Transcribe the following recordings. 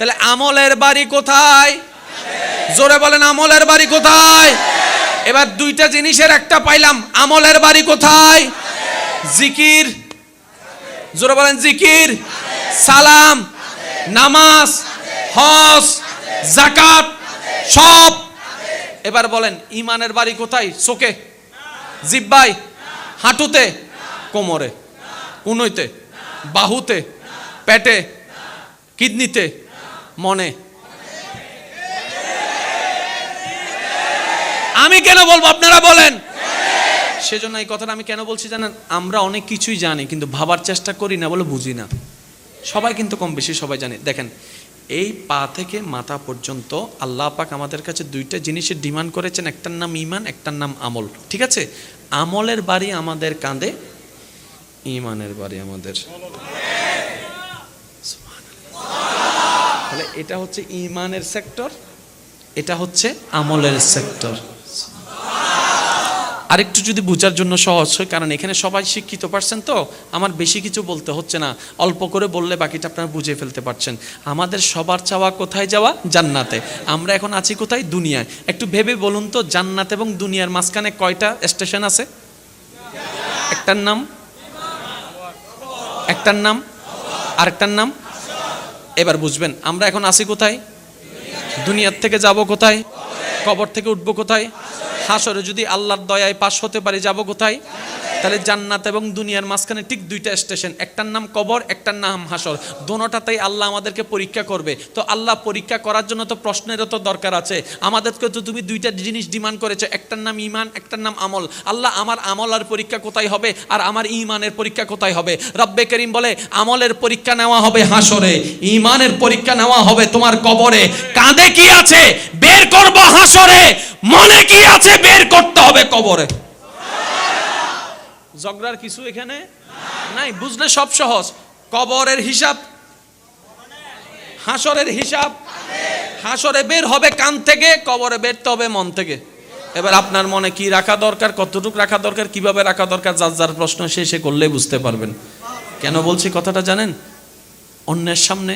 তাহলে আমলের বাড়ি কোথায়? জোরে বলেন, আমলের বাড়ি কোথায়? এবার দুইটা জিনিসের একটা পাইলাম, আমলের বাড়ি কোথায়? জিকির। জোরে বলেন, জিকির। সালাম। নামাজ। হজ। জাকাত সব। এবার বলেন, ইমানের বাড়ি কোথায়? চোখে। জিব্বাই হাঁটুতে। কোমরে। কুনইতে। বাহুতে। পেটে। কিডনিতে। মনে। আমি কেন বলব? আপনারা বলেন। সেজন্য এই কথাটা আমি কেন বলছি জানেন? আমরা অনেক কিছুই জানি, কিন্তু ভাবার চেষ্টা করি না বলে বুঝি না। সবাই কিন্তু কম বেশি সবাই জানে। দেখেন, এই পা থেকে মাথা পর্যন্ত আল্লাহ পাক আমাদের কাছে দুইটা জিনিসের ডিমান্ড করেছেন, একটার নাম ইমান একটার নাম আমল। ঠিক আছে? আমলের বাড়ি আমাদের কাঁধে ইমানের বাড়ি আমাদের। তাহলে এটা হচ্ছে ইমানের সেক্টর, এটা হচ্ছে আমলের সেক্টর। আরেকটু যদি বোঝার জন্য সহজ হয়, কারণ এখানে সবাই শিক্ষিত, পারছেন তো? আমার বেশি কিছু বলতে হচ্ছে না, অল্প করে বললে বাকিটা আপনারা বুঝে ফেলতে পারছেন। আমাদের সবার চাওয়া কোথায় যাওয়া? জান্নাতে। আমরা এখন আছি কোথায়? দুনিয়ায়। একটু ভেবে বলুন তো, জান্নাত এবং দুনিয়ার মাঝখানে কয়টা স্টেশন আছে? একটার নাম? একটার নাম? আরেকটার নাম? এবার বুঝবেন, আমরা এখন আছি কোথায়? দুনিয়ার থেকে যাব কোথায়? কবর থেকে উঠবো কোথায়? হাসরে যদি আল্লাহর দয়ায় পাশ হতে পারি, যাব কোথায়? তাহলে জান্নাত এবং দুনিয়ার মাঝখানে ঠিক দুইটা স্টেশন একটার নাম কবর, একটার নাম হাসর দোনোটাতেই আল্লাহ আমাদেরকে পরীক্ষা করবে। তো আল্লাহ পরীক্ষা করার জন্য তো প্রশ্নেরও তো দরকার আছে। আমাদেরকে তো তুমি দুইটা জিনিস ডিমান্ড করেছ, একটার নাম ইমান একটার নাম আমল। আল্লাহ আমার আমল আর পরীক্ষা কোথায় হবে? আর আমার ইমানের পরীক্ষা কোথায় হবে? রব্বে করিম বলে, আমলের পরীক্ষা নেওয়া হবে হাসরে ইমানের পরীক্ষা নেওয়া হবে তোমার কবরে। কাঁধে কি আছে? বের করব হাসরে মনে কি আছে? বের করতে হবে কবরে। ঝগড়ার কিছু এখানে নাই? বুঝলে সব সহজ। কবরের হিসাব, হাসরের হিসাব, হাসরে বের হবে কান থেকে, কবরে বেরতে হবে মন থেকে। এবার আপনার মনে কি রাখা দরকার? কতটুকু রাখা দরকার? কীভাবে রাখা দরকার? যার যার প্রশ্ন, সে সে করলেই বুঝতে পারবেন। কেন বলছি কথাটা জানেন? অন্যের সামনে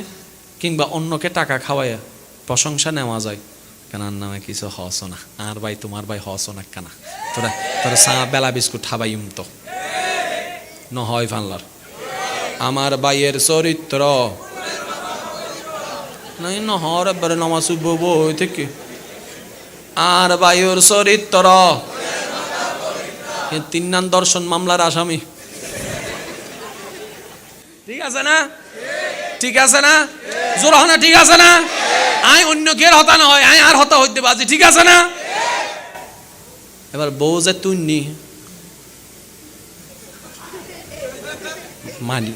কিংবা অন্যকে টাকা খাওয়াইয়া প্রশংসা নেওয়া যায়। কেনার নামে কিছু হস না? আর ভাই, তোমার ভাই হস না কেনা? তোরা তোরা চা, বেলা বিস্কুট খাবাই তো। নহয় ফানলার আমার বাইয়ের চরিত্র। নাই নহর এবারে নমাজ বউ হই থেকে। আর বায়ুর চরিত্র। তিন নান দর্শন মামলার আসামি। ঠিক আছে না? ঠিক আছে না? জোর না, ঠিক আছে না? আই অন্য কে হতা না হয়, আই আর হতা হইতে বাজি, ঠিক আছে না? এবার বউ যে তুই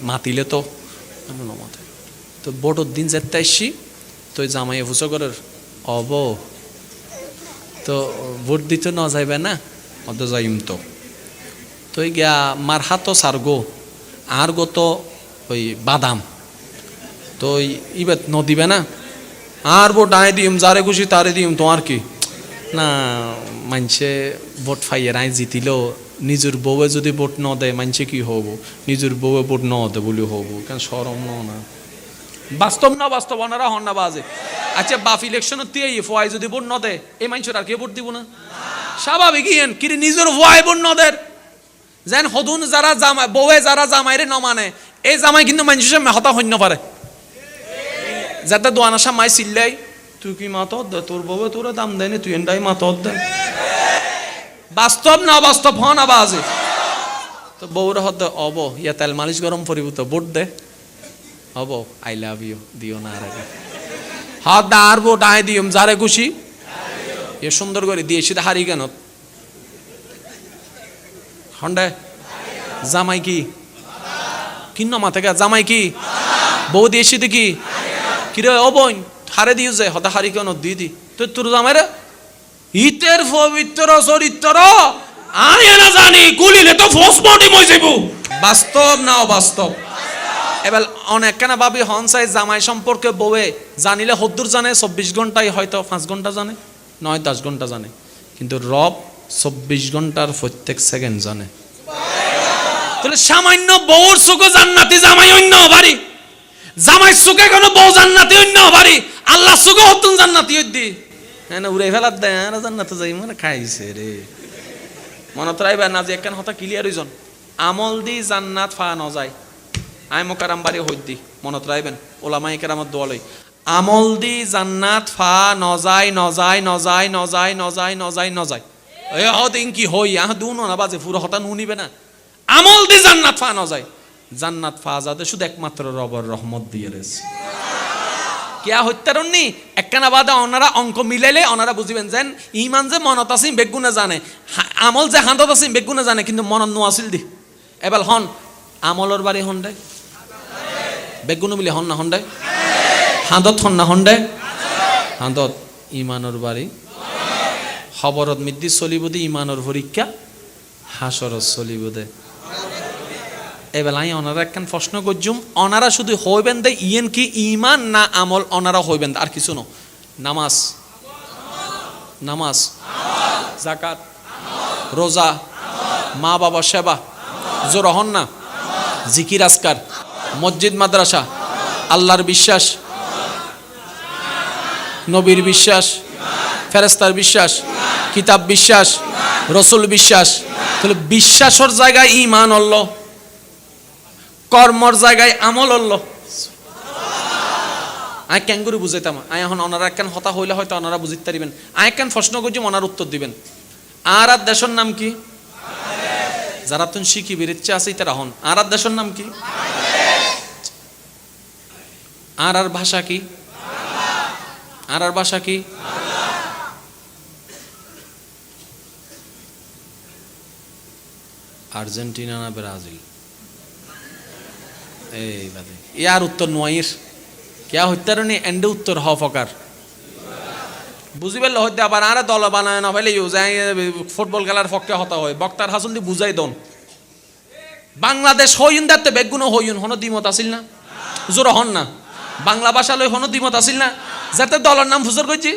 মাতিলে তো মাথায় তো বড়োর দিন যেতে আসছি তো জামাই ফুসো করার অব। তো ভোট দিতে ন যাইবে না, অত যাইম তো। তো গিয়া মার হাতও সার গো, আর গো তো ওই বাদাম। তো ইবার ন দিবে না, আর ভোট আয় দিম, যারে খুশি তারে দিম, তোমার কি? না মানছে ভোট ফাইয়ের আই জিতিলেও নিজের বউয়ে যদি ভোট ন দেয়, মানছে কি হব? নিজের বউয়ে ভোট ন দে বলে হব। কেন সরম ন না বাস্তব না বাস্তব? ওনারা হন না বাজে। আচ্ছা বাফ ইলেকশন তে ফোয়াই যদি ভোট ন দেয় এই মানুষের আর কে ভোট দিব না? স্বাভাবিক ইয়েন, কিরে নিজের ফোয়াই ভোট ন দেয়? যেন হদুন যারা জামাই বউয়ে যারা জামাইরে ন মানে এই জামাই কিন্তু মানুষের হতা হন্য পারে। যাতে দোয়ানা সামাই চিল্লাই তুই কি মাতত দে? তোর বউ তোর দাম দেয় তুই এন্ডাই মাতত দে। বাস্তব না বাস্তব, হন আবাজে তো বউরে হদ অব ইয়া তেল মালিশ গরম পরিব তো ভোট দে। হব, আই লাভ ইউ, দিও না আর হাত দা আর ভোট আয় দিও যারে খুশি। এ সুন্দর করে দিয়ে সেটা হারি কেন হন্ডে জামাই কি কিন্ন মাথা গা জামাই কি বউ দিয়েছি দেখি কিরে ও বোন হারে দিও যে, হতা হারি কেন দি দি। তো তোর জামাই রে ইতের পবিত্র চরিত্র। আমি না জানি গুলিলে তো ফোসমটি মই যাইব বাস্তব না অবাস্তব এবার অনেক কেন ভাবি হনসাই জামাই সম্পর্কে বউয়ে জানিলে হদ্দুর জানে চব্বিশ ঘন্টায় হয়তো পাঁচ ঘণ্টা জানে নয় দশ ঘণ্টা জানে। কিন্তু রব চব্বিশ ঘণ্টার প্রত্যেক সেকেন্ড জানে। তাহলে সামান্য বউর চোখে জান্নাতি জামাই অন্য বাড়ি জামাই সুখে কোনো বউ জান্নাতি অন্য বাড়ি আল্লাহ সুখে হতুন জান্নাতি দি। হ্যাঁ না উড়ে ফেলার দেয় আর জান্নাতে যাই মানে খাইছে রে। মনত রাইবা না যে একখান হতা ক্লিয়ার হইজন। আমল দি জান্নাত ফা ন যায় আই মোকারাম বাড়ি হইত দি, মনত রাইবেন ওলামাই কেরামত দোয়ালই আমল দি জান্নাত ফা নজায় নজায় নজায় নজায় নজায় নজায় নজায় এ হদিন কি হই, আহ দু না, বাজে পুরো হতা নু নিবে না। আমল দি জান্নাত ফা নজায় জান্নাত ফা যাতে শুধু একমাত্র রবর রহমত দিয়ে রয়েছে। কিয়া হত্যারণনি একখানা বাদে ওনারা অঙ্ক মিলাইলে ওনারা বুঝিবেন যেন, ইমান যে মনত আসিম বেগুনে জানে। আমল যে হাতত আসিম বেগুনে জানে, কিন্তু মনত নো আছিল দি। এবার হন, আমলর বাড়ি হন দে। বেগুনো মিলে হন না হন দে। হাঁদত হন না হন দে। হাঁদত ইমানর বাড়ি। খবরত মিদ্দি চলিব দি, ইমানর পরীক্ষা। হাসরত চলিব দে এবেলাই ওনারা একখান প্রশ্ন করছুম ওনারা শুধু হইবেন দে, ইয়েন কি ইমান না আমল ওনারা হইবেন আর কিছু ন নামাজ। নামাজ। জাকাত। রোজা। মা বাবা সেবা জোরহন না। জিকির আসকার মসজিদ, মাদ্রাসা। আল্লাহর বিশ্বাস। নবীর বিশ্বাস। ফেরেস্তার বিশ্বাস। কিতাব বিশ্বাস। রসুল বিশ্বাস। তাহলে বিশ্বাসর জায়গায় ইমান অল্ল কর্মর জায়গায় আমল অল্ল আই ক্যাঙ্গুরি বুঝাইতাম। আই এখন ওনারা একখান হতা হইলে হয়তো ওনারা বুঝিতে পারিবেন। আই একখান প্রশ্ন করছি, ওনার উত্তর দিবেন। আর আর দেশের নাম কি? যারা তুমি শিখি বেরিচ্ছে আছে তারা হন। আর আর দেশের নাম কি? আর আর ভাষা কি? আর আর ভাষা কি? আর্জেন্টিনা না ব্রাজিল? ইয়ার উত্তর নোয়াইর কিয়া হত্যারণী, এন্ডে উত্তর হ ফকার। বুঝি পেলে হত্যা, আবার আরে দল বানায় না ফেলে যাই ফুটবল খেলার পক্ষে হতা হয়। বক্তার হাসুল দি বুঝাই দন। বাংলাদেশ হইন দাতে বেগুনো হইন, হন দ্বিমত আছিল না? জোর হন না। বাংলা ভাষা লই হন দ্বিমত আছিল না? যাতে দলের নাম ফুসর করছি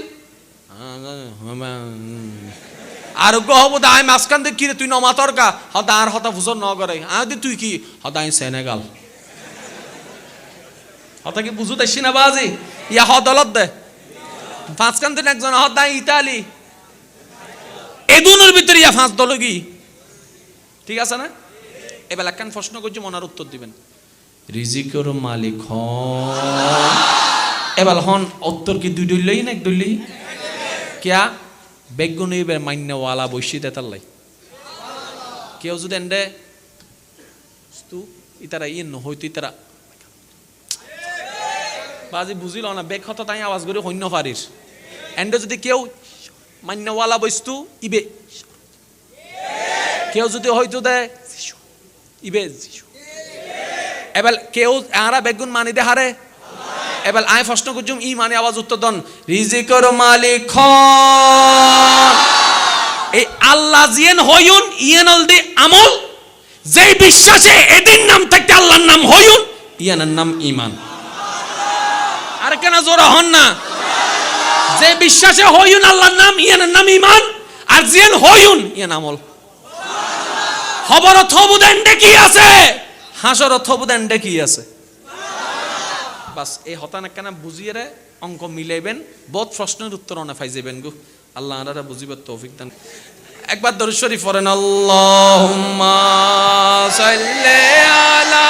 আর হব দা, আই মাঝখান দিয়ে কিরে তুই নমাতর কা হতা আর হতা ফুসর ন করে দি তুই কি? হতা আই সেনেগাল। হতা কি বুঝু দেখছি না বাজি ইয়া হ দলত দে। পাঁচখান দিন একজন হত দাই ইতালি। এ দুনের ভিতরে ইয়া পাঁচ দল কি? ঠিক আছে না? এবার একখান প্রশ্ন করছি মনার উত্তর দিবেন। রিজিকর মালিক হন। এবার হন উত্তর কি দুই দলই না এক দলই কিয়া? বেগুন এবার মান্যওয়ালা বৈশি দেতার লাই। কেউ যদি এন্ডে ইতারা ইয়ে নহইতো ইতারা বাজি বুঝিল না, বেগ হত তাই আওয়াজ করে সৈন্য ফারির এন্ড যদি কেউ মান্যওয়ালা বস্তু, ইবে। কেউ যদি হয়তো দেয় ইবে। এবার কেউ আরা বেগুন মানি দে হারে এবার আয় প্রশ্ন করছুম ই মানে আওয়াজ উত্তর দন। রিজিকর মালিক। এই আল্লাহ জিয়েন হইউন ইয়েন দি আমল। যেই বিশ্বাসে এদিন নাম থাকতে আল্লাহর নাম হইউন ইয়ানের নাম ইমান। আর কেন জোরা হন না? যে বিশ্বাসে হইউন আল্লাহর নাম, ইয়ানের নাম ইমান আর জিয়েন হইউন ইয়ান আমল। খবর থবুদেন কি আছে হাসর থবুদেন কি আছে। বাস, এই হতান একখানা বুঝিয়ে রে, অঙ্ক মিলাইবেন, বহুত প্রশ্নের উত্তর অনে ফাই যাবেন গু। আল্লাহ আনারা বুঝিবার তৌফিক দান। একবার দরুদ শরীফ পড়েন, আল্লাহুম্মা সাল্লি আলা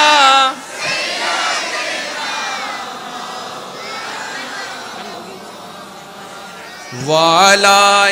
والا